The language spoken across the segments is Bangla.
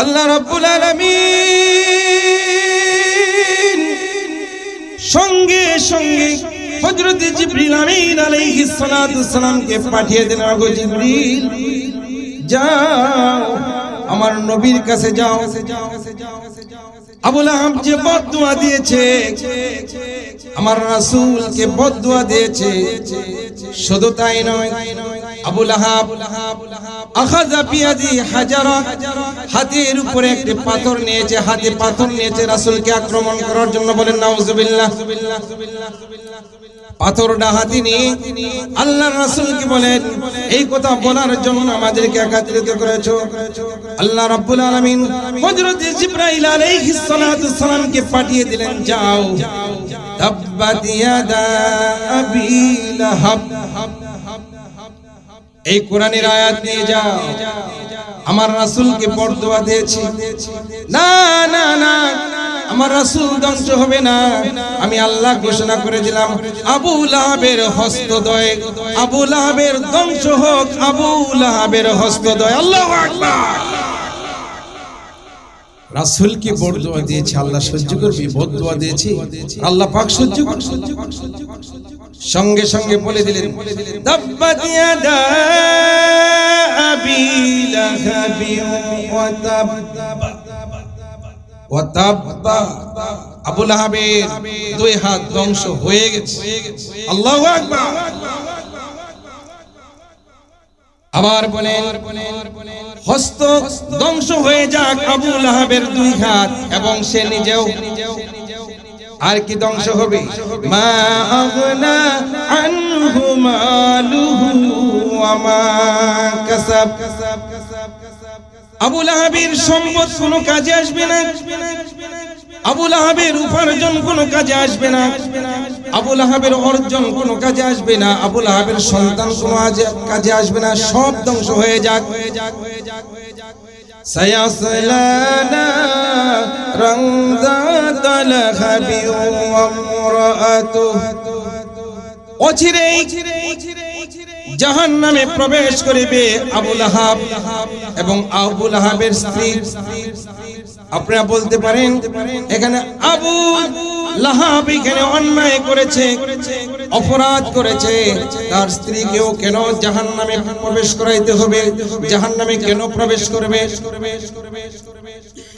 আল্লাহ রাব্বুল আলামিন সঙ্গে সঙ্গে হযরত জিবরিল আমিন আলাইহিস সালাতু সালামকে পাঠিয়ে দেন আগো জিবরিল, যাও, আমার নবীর কাছে যাও। আবুল আহাব যে বদদুয়া দিয়েছে, আমার রাসূলকে বদদুয়া দিয়েছে। শুধু তাই নয়, আবুল আহাব এই কথা বলার আমাদেরকে একত্রিত করেছ। আল্লাহ সালামকে পাঠিয়ে দিলেন যাও। এই কোরআনের আয়াত নিয়ে যাও। আমার রাসুলকে পর্দোয়া দিয়েছি। না না না, আমার রাসুল ধ্বংস হবে না। আমি আল্লাহ ঘোষণা করে দিলাম আবু লাহাবের হস্তদয়। আবু লাহাবের ধ্বংস হোক, আবু লাহাবের হস্তদয়। আল্লাহ আকবার। রাসূলকে বরদোয়া দিয়েছি আল্লাহ সহ্য করবি বরদোয়া দিয়েছি। আল্লাহ পাক সহ্য করবে। সঙ্গে সঙ্গে বলে দিলেন তাব্বাত ইয়াদা আবি লাহাবি ওয়া তাব্বা ওয়া তাব্বা আবু লাহাবের দুই হাত ধ্বংস হয়ে গেছে। আল্লাহু আকবার। আবার বলেন হস্ত ধ্বংস হয়ে যাক আবু লাহাবের দুই হাত, এবং সে নিজেও আর কি ধ্বংস হবে? মা আগনা আনহু আবু লাহাবের সম্পদ কোনো কাজে আসবে না। আবু লাহাবের উপার্জন কোনো কাজে আসবে না আবু লাহাবের অর্জন কোনো কাজে আসবে না আবু লাহাবের সন্তান কোনো আজে- কাজে আসবে না সব ধ্বংস হয়ে যাক سيصلى نارا ذات لهب وامرأته অচিরেই জাহান নামে প্রবেশ করিবে আবুল আহাব এবং আবুল আহাবের স্ত্রী আপনারা বলতে পারেন, এখানে আবু লাহাব এখানে অন্যায় করেছে, অপরাধ করেছে। তার স্ত্রীকেও কেন জাহান নামে প্রবেশ করাইতে হবে? জাহান নামে কেন প্রবেশ করবে?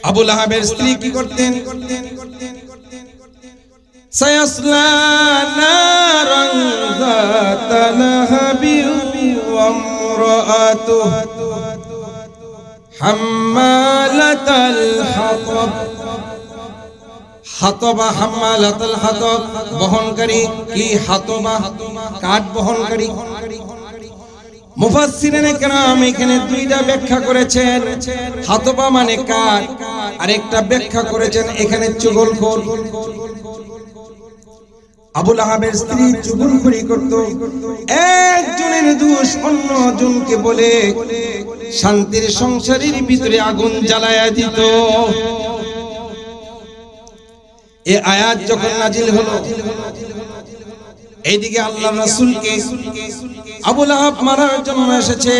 আবু লাহাবের স্ত্রী কি করতেন? সায়াসলা نارا ذات لهب وامرأته حمالة الحطب হাতবা হাম্মালাতুল হাতব বহনকারী কি হাতবা কাঠ বহনকারী মুফাসসিরিনে কেরাম এখানে দুইটা ব্যাখ্যা করেছেন হাতবা মানে কাঠ আরেকটা ব্যাখ্যা করেছেন এখানে চুগলখোর আবুল আহাবের স্ত্রী চুগলখড়ি করত। একজনের দোষ অন্য জনকে বলে শান্তির সংসারের ভিতরে আগুন জ্বালায়া দিত। এ আয়াত যখন নাজিল হলো, এইদিকে আল্লাহ রাসূলকে আবুল আহাব মারার জন্য এসেছে,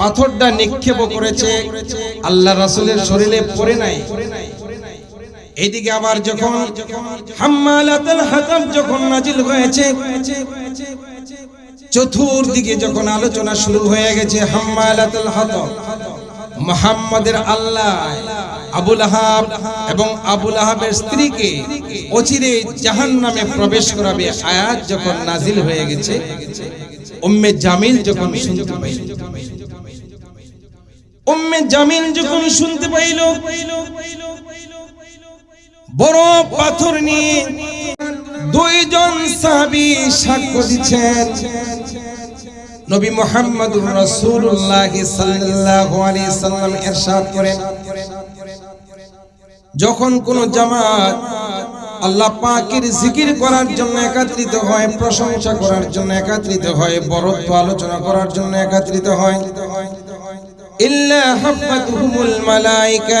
পাথরটা নিক্ষেপ করেছে। আল্লাহ রাসূলের শরীরে পড়ে নাই। এইদিকে আবার যখন হাম্মালাতুল হাতাব যখন নাজিল হয়েছে, চতুর্দিকে যখন আলোচনা শুরু হয়ে গেছে হাম্মালাতুল হাতাব মুহাম্মাদের আল্লাহ, আবুল আহাব এবং আবুল আহাবের স্ত্রীকে অচিরে জাহান্নামে প্রবেশ করাবে আয়াত যখন নাজিল হয়ে গেছে, উম্মে জামিল যখন শুনতে পাইল। উম্মে জামিল যখন শুনতে পাইল বড় পাথর নিয়ে দুইজন সাহাবী সাক্ষ্য দিচ্ছেন। নবী মুহাম্মদুর রাসূলুল্লাহ সাল্লাল্লাহু আলাইহি সাল্লাম ইরশাদ করেন। যখন কোন জামাত আল্লাহ পাকের জিকির করার জন্য একত্রিত হয়, প্রশংসা করার জন্য একত্রিত হয়, বরত্ব আলোচনা করার জন্য একত্রিত হয়, ইল্লা হাফাতুহুমুল মালাইকা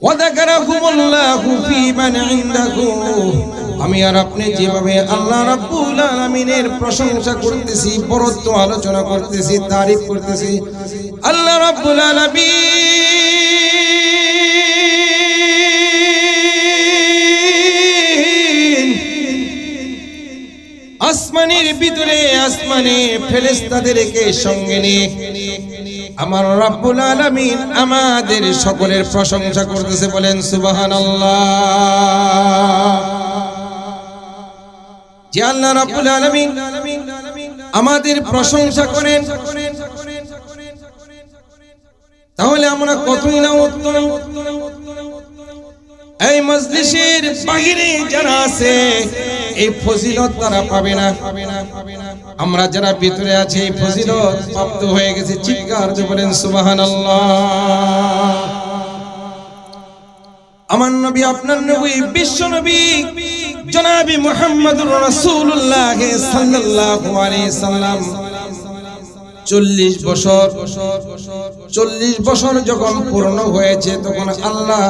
وذكركم الله في من عنده আমি আর আপনি যেভাবে আল্লাহ রাব্বুল আলামিনের প্রশংসা করতেছি বরত্ব আলোচনা করতেছি তারিফ করতেছি আল্লাহ রাব্বুল আলামিন আসমানের ভিতরে আসমানে ফেরেশতাদেরকে সঙ্গে নিয়ে আমার রাব্বুল আলামিন আমাদের সকলের প্রশংসা করতেছে, বলেন সুবহানাল্লাহ। আল্লাহ আমাদের প্রশংসা করেন, তাহলে আমরা কতই না উত্তম এই মজলিসের বাহিরে যারা আছে, এই ফজিলত তারা পাবে না। আমরা যারা ভিতরে আছি, এই ফজিলত প্রাপ্ত হয়ে গেছে। চিৎকার বলেন, সুবহানাল্লাহ। আমার নবী, আপনার নবী, বিশ্ব নবী, জনাবি মুহাম্মদুর রাসূলুল্লাহ সাল্লাল্লাহু আলাইহি সাল্লাম। চল্লিশ বছর। চল্লিশ বছর যখন পূর্ণ হয়েছে, তখন আল্লাহ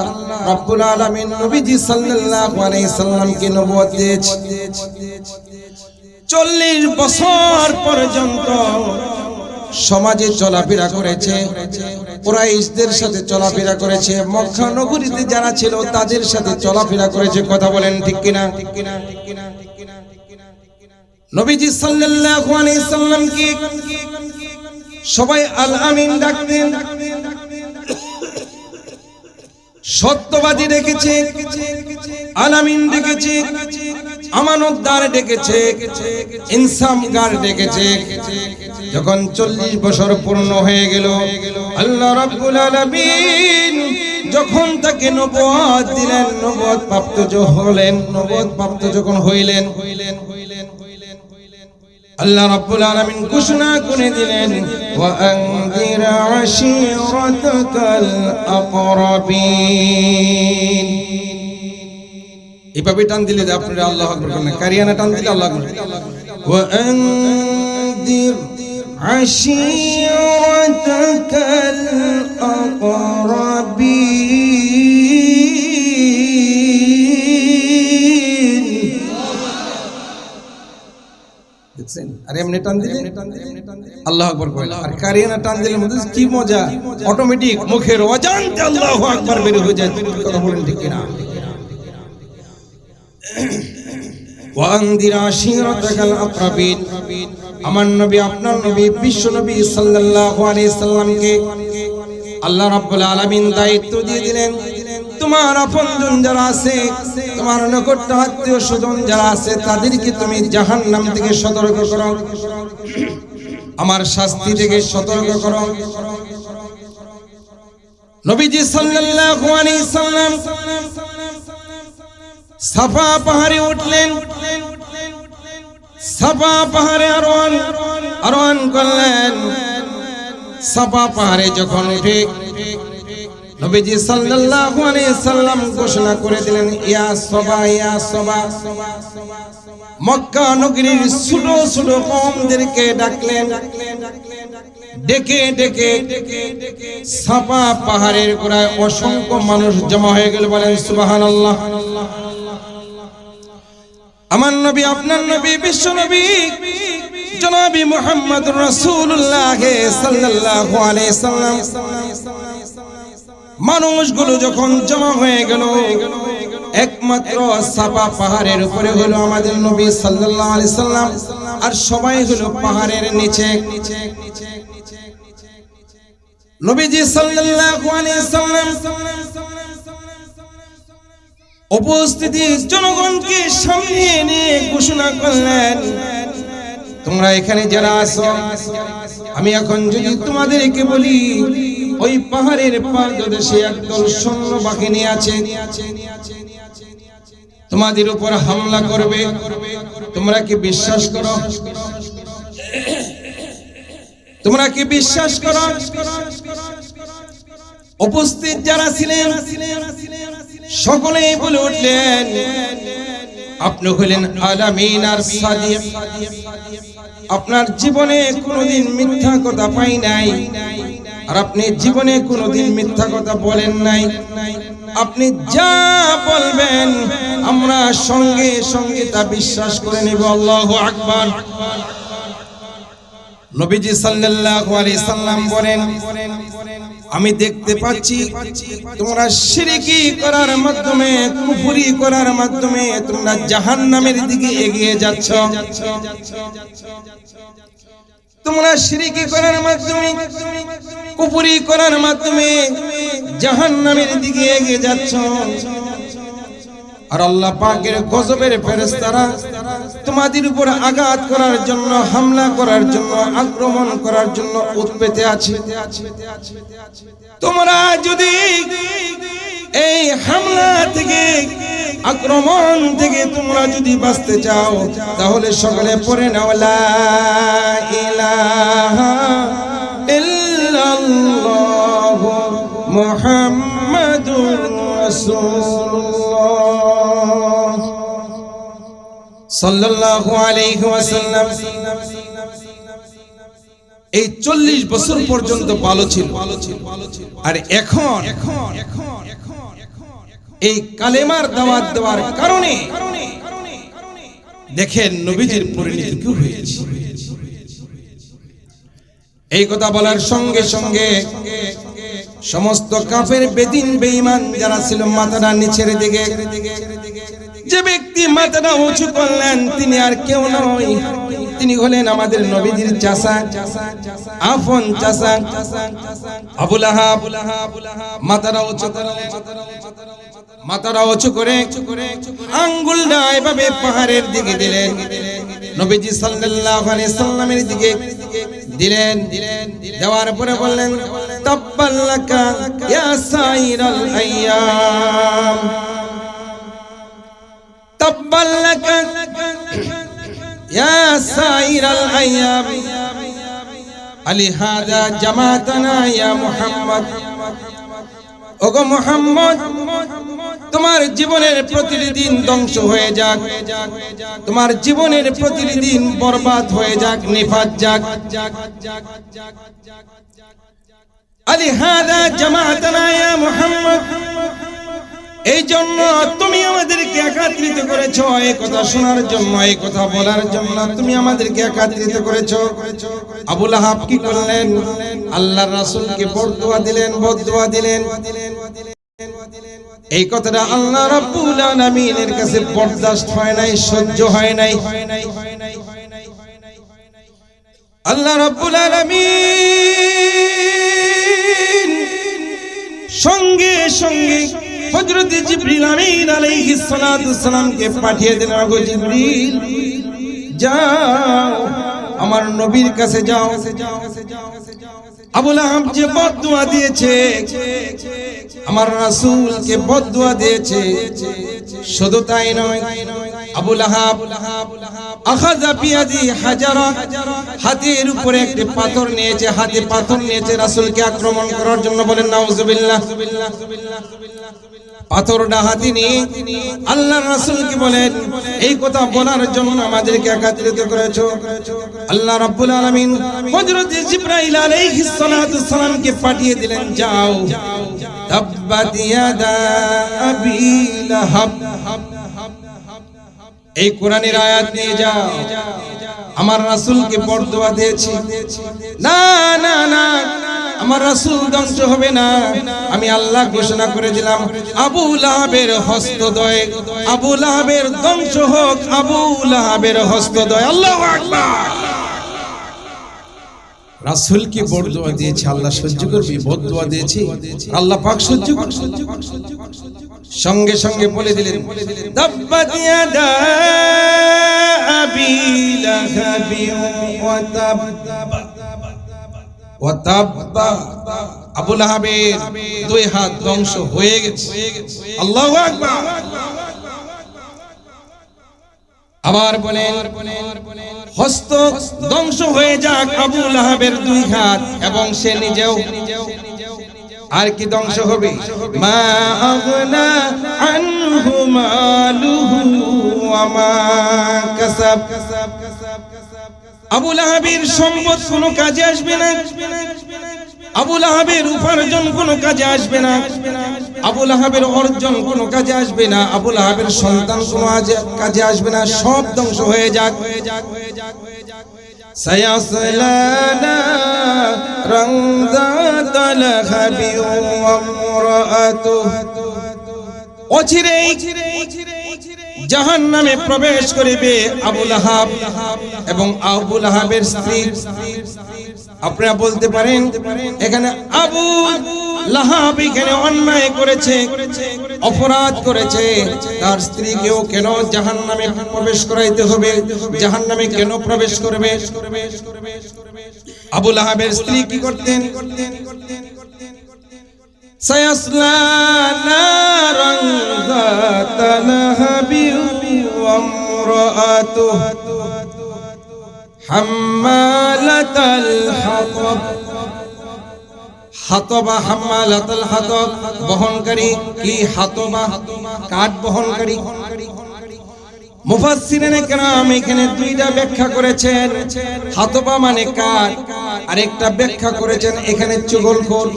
রাব্বুল আলামিন নবীজি সাল্লামকে দিয়েছে। চল্লিশ বছর পর্যন্ত সমাজে চলাফেরা করেছে, কুরাইশদের সাথে চলাফেরা করেছে, মক্কা নগরীতে যারা ছিল তাদের সাথে চলাফেরা করেছে, কথা বলেন ঠিক কিনা ঠিক কিনা ঠিক কিনা? নবীজি সাল্লাল্লাহু আলাইহি সাল্লামকে সবাই আল আমিন ডাকতেন। সত্যবাদী ডেকেছে আলামিন ডেকেছে, আমানতদার ডেকেছে, ইনসামগার ডেকেছে। যখন চল্লিশ বছর পূর্ণ হয়ে গেল, আল্লাহ রাব্বুল আলামিন যখন তাকে নবুয়ত দিলেন, নবুয়ত প্রাপ্ত হলেন, নবুয়ত প্রাপ্ত যখন হইলেন হইলেন হইলেন আল্লাহ রাব্বুল আলামিন ঘোষণা করে দিলেন, ওয়া আনদির আশিরাতাকাল আকরাবিন। এভাবে টান দিলে যে আপনারা আল্লাহু আকবার করেন কারিয়ানা টান দিলে আল্লাহ আকবার ওয়া আনদির আশিরাতাকাল আকরাবিন। দেখছেন আর এমনি টান দিলে? আল্লাহ আকবার কইল। আর কারিয়ানা টান দিলে মধ্যে কি মজা? অটোমেটিক মুখের অজান্তে আল্লাহু আকবার বের হয়ে যায় কথা বলেন ঠিক কিনা? ওয়ান্দির আশিরাতাকাল আকরাবিন। আমার নবী আপনার নবী বিশ্ব নবী সাল্লাল্লাহু আলাইহি সাল্লামকে আল্লাহ রাব্বুল আলামিন দায়িত্ব দিয়ে দিলেন। তোমার আপনজন যারা আছে, তোমার নিকট আত্মীয় স্বজন যারা আছে, তাদেরকে তুমি জাহান্নাম থেকে সতর্ক করো। আমার শাস্তি থেকে সতর্ক করো। নবীজি সাল্লাল্লাহু আলাইহি সাল্লাম সাফা পাহাড়ে উঠলেন। সাফা পাহাড়ে আরোহণ আরোহণ করলেন। সাফা পাহাড়ে যখন উঠে নবীজি সাল্লাল্লাহু আলাইহি সাল্লাম ঘোষণা করে দিলেন, ইয়া সবা ইয়া সবা। মক্কা নগরীর ছোট ছোট কওমদেরকে ডাকলেন, ডেকে ডেকে সাফা পাহাড়ের গোড়ায় অসংখ্য মানুষ জমা হয়ে গেল, বলেন সুবহানাল্লাহ। আমার নবী, আপনার নবী, বিশ্ব নবী, জনাবি মুহাম্মদ রাসূলুল্লাহ সাল্লাল্লাহু আলাইহি সাল্লাম। মানুষগুলো যখন জমা হয়ে গেল, একমাত্র সাপা পাহাড়ের উপরে হলো আমাদের নবী সাল্লাল্লাহু আলাইহি সাল্লাম, আর সবাই হলো পাহাড়ের নিচে। নবীজি সাল্লাল্লাহু আলাইহি সাল্লাম উপস্থিতি জনগণকে সামনে নিয়ে ঘোষণা করলেন, তোমরা এখানে যারা আছো, আমি এখন যদি তোমাদেরকে বলি ওই পাহাড়ের পাদদেশে একদল সৈন্য বাহিনী আছে তোমাদের উপর হামলা করবে। তোমরা কি বিশ্বাস করো? তোমরা কি বিশ্বাস করো? উপস্থিত যারা ছিলেন, সকলেই বলে উঠলেন, আপনি হলেন আলামিন আর সাদিক। আপনার জীবনে কোনোদিন মিথ্যা কথা পাই নাই। আর আপনি জীবনে কোনোদিন মিথ্যা কথা বলেন নাই। আপনি যা বলবেন, আমরা সঙ্গে সঙ্গে তা বিশ্বাস করে নেব। আল্লাহু আকবার। নবীজি সাল্লাল্লাহু আলাইহি সাল্লাম বলেন, আমি দেখতে পাচ্ছি তোমরা শিরকি করার মাধ্যমে, কুফরি করার মাধ্যমে তোমরা জাহান্নামের দিকে এগিয়ে যাচ্ছ। তোমরা শিরিকি করার মাধ্যমে কুপুরি করার মাধ্যমে জাহান নামের দিকে এগিয়ে যাচ্ছ। আর আল্লাহ পাকের গজবের ফেরেশতারা তোমাদের উপর আঘাত করার জন্য, হামলা করার জন্য, আক্রমণ করার জন্য উৎপেতে আছে। তোমরা যদি এই হামলা থেকে, আক্রমণ থেকে তোমরা যদি বাঁচতে চাও, তাহলে সকালে পড়ে নাও, লা এই চল্লিশ বছর পর্যন্ত ভালো ছিল। আর এখন এই কালেমার দাওয়াত দেওয়ার কারণে দেখেন নবীজির পরিণতি কি হয়েছে। এই কথা বলার সঙ্গে সঙ্গে সমস্ত কাফের বেদিন, বেঈমান যারা ছিল মাথাটা নিচের দিকে যে ব্যক্তি মাথাটা উঁচু করলেন, তিনি আর কেউ নয়। তিনি হলেন আমাদের নবীজির চাষা আফন চাষা আবুল মাথাটা উঁচু করলেন, মাথাটা উঁচু করে আঙ্গুলটা এভাবে পাহাড়ের দিকে দিলেন। নবীজি সাল্লাল্লাহু আলাইহি সাল্লামের দিকে দিলেন। দেওয়ার পরে বললেন তাব্বাল্লাকা ইয়া সাইরাল আইয়াম তাব্বাল্লাকা ইয়া সাইরাল আইয়াম আলি হাদা জামাতানা ইয়া মুহাম্মদ। ওগো মুহাম্মদ, তোমার জীবনের প্রতিটি দিন ধ্বংস হয়ে যাক। তোমার জীবনের প্রতিটি বরবাদ হয়ে যাক, নিফাত যাক। আলি হাদা জামাতানা ইয়া মুহাম্মদ। এই জন্য তুমি আমাদেরকে একাত্রিত করেছ এই কথা শোনার জন্য, এই কথা বলার জন্য তুমি আমাদেরকে একাত্রিত করেছ। আবুল আহাব কি করলেন? আল্লাহর রাসূলকে বরদোয়া দিলেন বদদোয়া দিলেন। এই কথাটা আল্লাহ রাব্বুল আলামিনের কাছে বরদাস্ত হয় নাই, সহ্য হয় নাই। আল্লাহ রাব্বুল আলামিন সঙ্গে সঙ্গে হযরত জিবরিল আমিন আলাইহিস সালাতু সালামকে পাঠিয়ে দেন আগো জিবরিল, যাও, আমার নবীর কাছে যাও। আবুল আহাব যে বদদুয়া দিয়েছে, আমার রাসূলকে বদদুয়া দিয়েছে, শুধু তাই নয়, আবুল আহাব আখাযা বিয়াদি হাজারা, হাতের উপরে একটি পাথর নিয়েছে, হাতে পাথর নিয়েছে রাসূলকে আক্রমণ করার জন্য বলেন, নাউজুবিল্লাহ। পাথরটা হাতে নিয়ে আল্লাহ রাসূলকে বলেন? এই কথা বলার জন্য আমাদেরকে একাত্রিত করেছ। আল্লাহ রাব্বুল আলামিন হযরত জিবরাইল আলাইহিস সালামকে পাঠিয়ে দিলেন, যাও। তাব্বাত ইয়াদা আবি লাহাব। এই কোরআনের আয়াত নিয়ে যাও। আমার রাসূলকে বরদোয়া দিয়েছি। না না না। আমার রাসূল ধ্বংস হবে না। আমি আল্লাহ ঘোষণা করে দিলাম আবু লাহাবের হস্তদয়। আবু লাহাবের ধ্বংস হোক আবু লাহাবের হস্তদয়। আল্লাহু আকবার। রাসূল কি বরদোয়া দিয়েছে? আল্লাহ সহ্য করবে বরদোয়া দিয়েছে? আল্লাহ পাক সহ্য সঙ্গে সঙ্গে বলে দিলেন তাব্বাত ইয়াদা আবি লাহাবি ওয়া তাব্বা ওয়া তাব্বা আবু লাহাবের দুই হাত ধ্বংস হয়ে গেছে। আল্লাহু আবার বলেন, হস্ত ধ্বংস হয়ে যাক আবু লাহাবের দুই হাত, এবং সে নিজেও। আর কি ধ্বংস হবে? মা আগনা আনহু মালুহু আবু লাহাবের সম্পদ কোনো কাজে আসবে না আবু লাহাবের উপার্জন কোনো কাজে আসবে না আবু লাহাবের অর্জন কোনো কাজে আসবে না আবু লাহাবের সন্তান কোনো আজ- কাজে আসবে না সব ধ্বংস হয়ে যাক سيصلى نارا ذات لهب وامرأته অচিরেই জাহান নামে প্রবেশ করিবে আবুল আহাব এবং আবুল আহাবের স্ত্রী। আপনারা বলতে পারেন, এখানে আবু লাহাব এখানে অন্যায় করেছে, অপরাধ করেছে। তার স্ত্রীকেও কেন জাহান নামে প্রবেশ করাইতে হবে? জাহান নামে কেন প্রবেশ করবে? আবু লাহাবের স্ত্রী কি করতেন? সায়াসলা নারং দাতালাহাবি وامرأته حمالة الحطب হাতবা হাম্মালাতাল হাতব বহনকারী কি হাতবা কাঠ বহনকারী মুফাসসিরিনে কেরাম এখানে দুইটা ব্যাখ্যা করেছেন হাতবা মানে কাঠ আরেকটা ব্যাখ্যা করেছেন এখানে চুগলখোর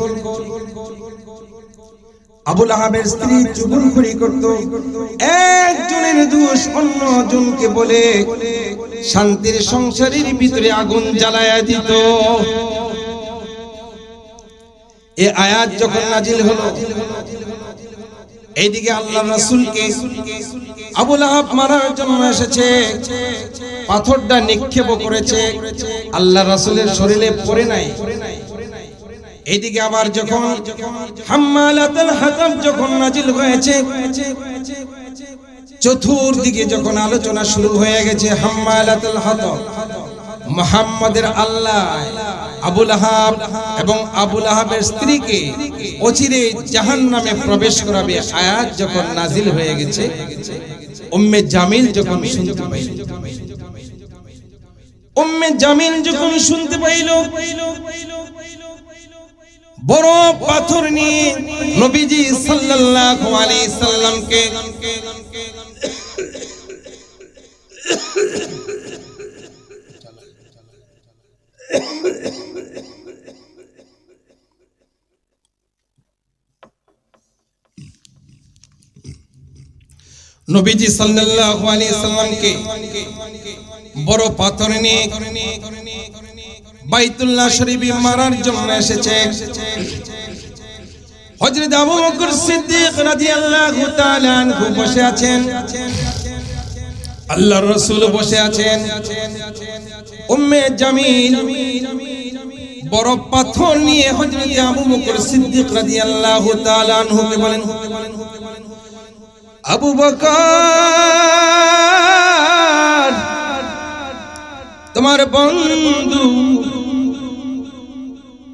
আবুল আহাবের স্ত্রী চুগলখড়ি করত। একজনের দোষ অন্য জনকে বলে শান্তির সংসারের ভিতরে আগুন জ্বালায়া দিত। এ আয়াত যখন নাজিল হলো, এইদিকে আল্লাহ রাসূলকে আবুল আহাব মারার জন্য এসেছে, পাথরটা নিক্ষেপ করেছে। আল্লাহ রাসূলের শরীরে পড়ে নাই। এইদিকে আবার যখন হাম্মালাতুল হাতাব যখন নাজিল হয়েছে, চতুর্দিকে যখন আলোচনা শুরু হয়ে গেছে হাম্মালাতুল হাতাব মুহাম্মাদের আল্লাহ, আবুল আহাব এবং আবুল আহাবের স্ত্রীকে অচিরে জাহান্নামে প্রবেশ করাবে আয়াত যখন নাজিল হয়ে গেছে, উম্মে জামিল যখন শুনতে পাইল। উম্মে জামিল যখন শুনতে পাইল বড় পাথর নিয়ে নবীজি সাল্লাল্লাহু আলাইহি সাল্লামকে নবীজি সাল্লাল্লাহু আলাইহি সাল্লামকে বড় পাথর নিয়ে বাইতুল্লাহ শরীফে মারার জন্য এসেছে। হযরত আবু বকর সিদ্দিক রাদিয়াল্লাহু তাআলা আনহু বসে আছেন। আল্লাহর রাসূল বসে আছেন। উম্মে জামিল বড় পাথর নিয়ে হযরত আবু বকর সিদ্দিক রাদিয়াল্লাহু তাআলা আনহুকে বলেন, আবু বকর, তোমার বন্ধু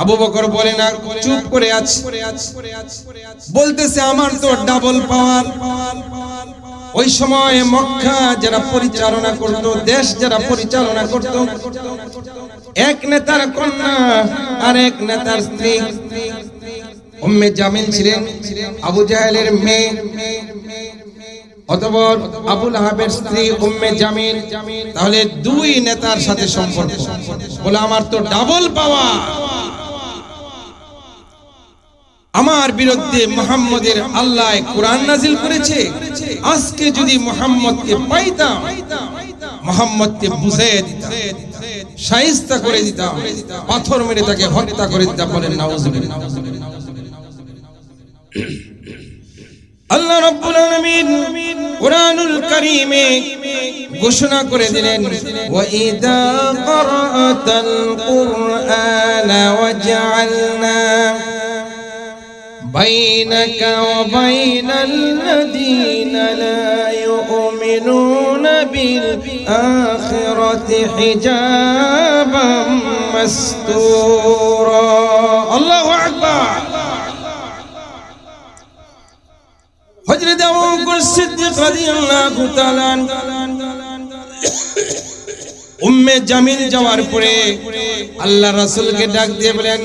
আবু বকর বলে না, চুপ করে আছে। বলতেছে, আমার তো ডাবল পাওয়ার ওই সময় মক্কা যারা পরিচালনা করত, দেশ যারা পরিচালনা করত, এক নেতার কন্যা আর এক নেতার স্ত্রী। উম্মে জামিল ছিলেন, আবু জাহেলের মেয়ে। অতঃপর আবুল আহাবের স্ত্রী উম্মে জামিল। তাহলে দুই নেতার সাথে সম্পর্ক। বলে, আমার তো ডাবল পাওয়া আমার বিরুদ্ধে মোহাম্মদের আল্লাহ কোরআন নাজিল করেছে। আজকে যদি মোহাম্মদকে পাইতাম, মোহাম্মদকে বুঝিয়ে দিতাম শাইস্তা করে দিতাম, পাথর মেরে তাকে হত্যা করে দিতাম বলেন আল্লাহ রাব্বুল আলামিন কুরআনুল কারীমে ঘোষণা করে দিলেন, ওয়া ক্বারাতাল কুরআনা ওয়াজআলনা بينك وبين الذين لا يؤمنون بالآخرة حجابا مستورا الله أكبر হজরত আবু বকর সিদ্দিক রাদিয়াল্লাহু তাআলা উম্মে জামিল যাওয়ার পরে আল্লাহ রাসূলকে ডাক দিয়ে বলেন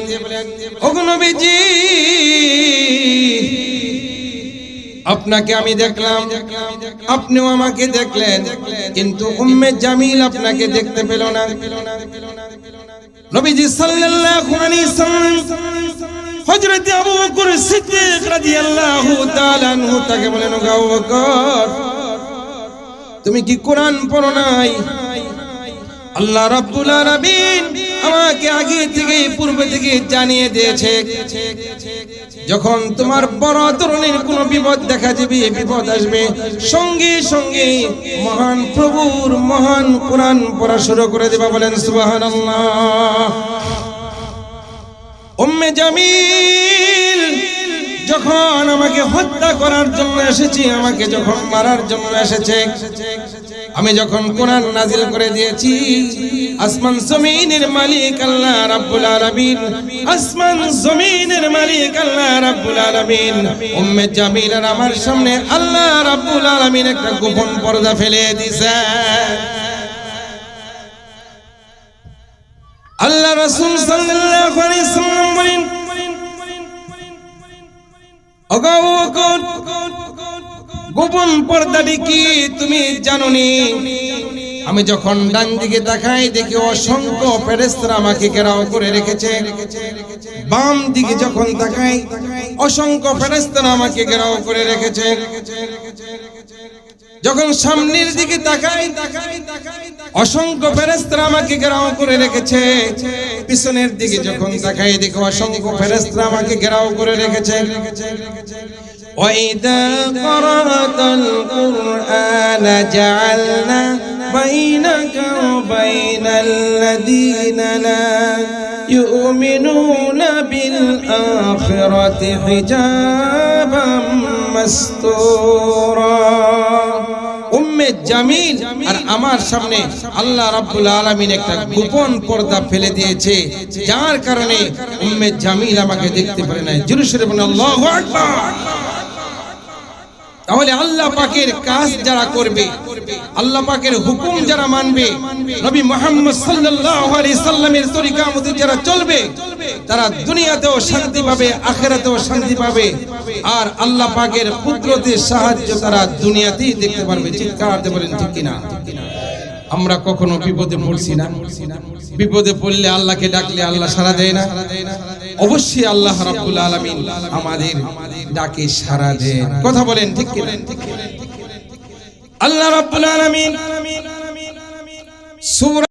ওগো নবীজি আপনাকে আমি দেখলাম। আপনিও আমাকে দেখলেন। কিন্তু উম্মে জামিল আপনাকে দেখতে পেল না। নবীজি সাল্লাল্লাহু আলাইহি সাল্লাম হযরত আবু বকর সিদ্দিক রাদিয়াল্লাহু তাআলা আনহু তাকে বলেন, ওগো আবু বকর, তুমি কি কোরআন পড়ো নাই? আল্লাহ রাব্বুল আলামিন আমাকে আগে থেকে পূর্বে থেকে জানিয়ে দিয়েছে। যখন তোমার বড় ধরনের কোনো বিপদ দেখা যাবে বিপদ আসবে। সঙ্গে সঙ্গে মহান প্রভুর মহান কোরআন পড়া শুরু করে দেবা বলেন জামিল যখন আমাকে হত্যা করার জন্য এসেছি, আমাকে যখন মারার জন্য এসেছে আমি যখন কোরআন নাজিল করে দিয়েছি আসমান জমিনের মালিক আল্লাহ রাব্বুল আলামিন আসমান জমিনের মালিক আল্লাহ রাব্বুল আলামিন উম্মে জামিল আর আমার সামনে আল্লাহ রাব্বুল আলামিন একটা গোপন পর্দা ফেলে দিয়েছে আল্লাহ রাসূল সাল্লাল্লাহু আলাইহি সাল্লাম বলেন ওগো ওগো, গোপন পর্দাটি কি তুমি জানোনি। আমি যখন ডান দিকে তাকাই, দেখি অসংখ্য ফেরেশতারা আমাকে ঘেরাও করে রেখেছে। বাম দিকে যখন তাকাই, অসংখ্য ফেরেশতারা আমাকে ঘেরাও করে রেখেছে। যখন সামনের দিকে তাকাই, অসংখ্য ফেরেশতারা আমাকে ঘেরাও করে রেখেছে। পিছনের দিকে যখন তাকাই, দেখো অসংখ্য ফেরেশতারা আমাকে ঘেরাও করে রেখেছে। وإذا قرأت القرآن جعلنا بينك وبين الذين لا يؤمنون بالآخرة حجابا مستورا উম্মে জামিল আর আমার সামনে আল্লাহ রাব্বুল আলামিন একটা গোপন পর্দা ফেলে দিয়েছে যার কারণে উম্মে জামিল আমাকে দেখতে পারে না জুরুসের বলে আল্লাহু আকবার তাহলে আল্লাহ পাকের কাজ যারা করবে, আল্লাহ পাকের হুকুম যারা মানবে, নবী মোহাম্মদ সাল্লাল্লাহু আলাইহি সাল্লামের তরিকা মতে যারা চলবে, তারা দুনিয়াতেও শান্তি পাবে, আখেরাতেও শান্তি পাবে। আর আল্লাহ পাকের কুদরতের সাহায্য তারা দুনিয়াতেই দেখতে পারবে, চিৎকার দিয়ে বলেন ঠিক কিনা? আমরা কখনো বিপদে পড়ছি না। বিপদে পড়লে আল্লাহকে ডাকলে আল্লাহ সারা দেয় না। অবশ্যই আল্লাহ রাব্বুল আলামিন আমাদের ডাকে সারা দেন। কথা বলেন ঠিক কিনা? আল্লাহ রাব্বুল আলামিন সূরা